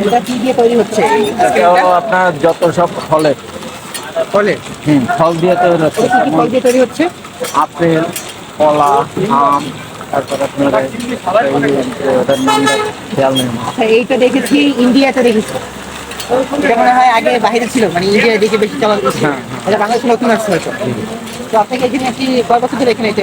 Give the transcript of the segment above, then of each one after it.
এটা কি দিয়ে তৈরি হচ্ছে? আপনার যত সব ফলের ফলে হুম ফল দিয়ে তৈরি হচ্ছে? ফল দিয়ে তৈরি হচ্ছে আপেল কলা আম তারপর আপনার ওটার নামটা খেয়াল নেই এইটা দেখেছি ইন্ডিয়াতে দেখেছি এটা মনে হয় আগে বাইরে ছিল মানে ইন্ডিয়ায় দেখে বেশি চলা এটা বাংলাদেশে নতুন আসছে হয়তো। তো আপনাকে এখানে কি কয় বছর ধরে এখানে এটা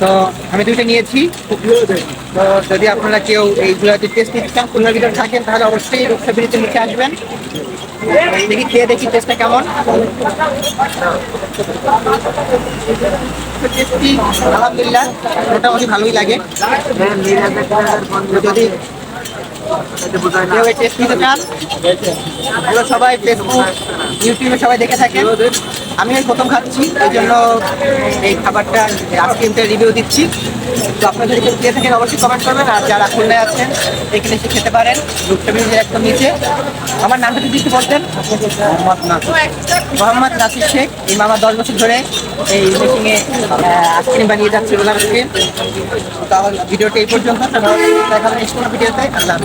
তো আমি দুইটা নিয়েছি। তো যদি আপনারা কেউ এইগুলো যদি টেস্ট নিতে চান, খুলনার ভিতরে থাকেন, তাহলে অবশ্যই রক্ষা বিরুদ্ধে নিচে আসবেন। দেখি খেয়ে দেখি টেস্টটা কেমন। টেস্টি আলহামদুলিল্লাহ, মোটামুটি ভালোই লাগে। যদি এই টেস্ট নিতে চান এগুলো সবাই ফেসবুক ইউটিউবে সবাই দেখে থাকেন। আমি এই প্রথম খাচ্ছি, এই জন্য এই খাবারটা আইসক্রিমটা রিভিউ দিচ্ছি। তো আপনারা যদি খেয়ে থাকেন, অবশ্যই কমেন্ট করবেন, আর যারা খুলনায় আছেন, এখানে এসে খেতে পারেন ব্রিজের একদম নিচে। আমার নামটা যদি একটু বলতেন মোহাম্মদ নাসির শেখ, এই মামা দশ বছর ধরে এই মিটিংয়ে আইসক্রিম বানিয়ে যাচ্ছে রোলার আজকে। তাহলে ভিডিওটা এই পর্যন্ত। দেখা হবে নেক্সট কোনো ভিডিওতে। আল্লাহ।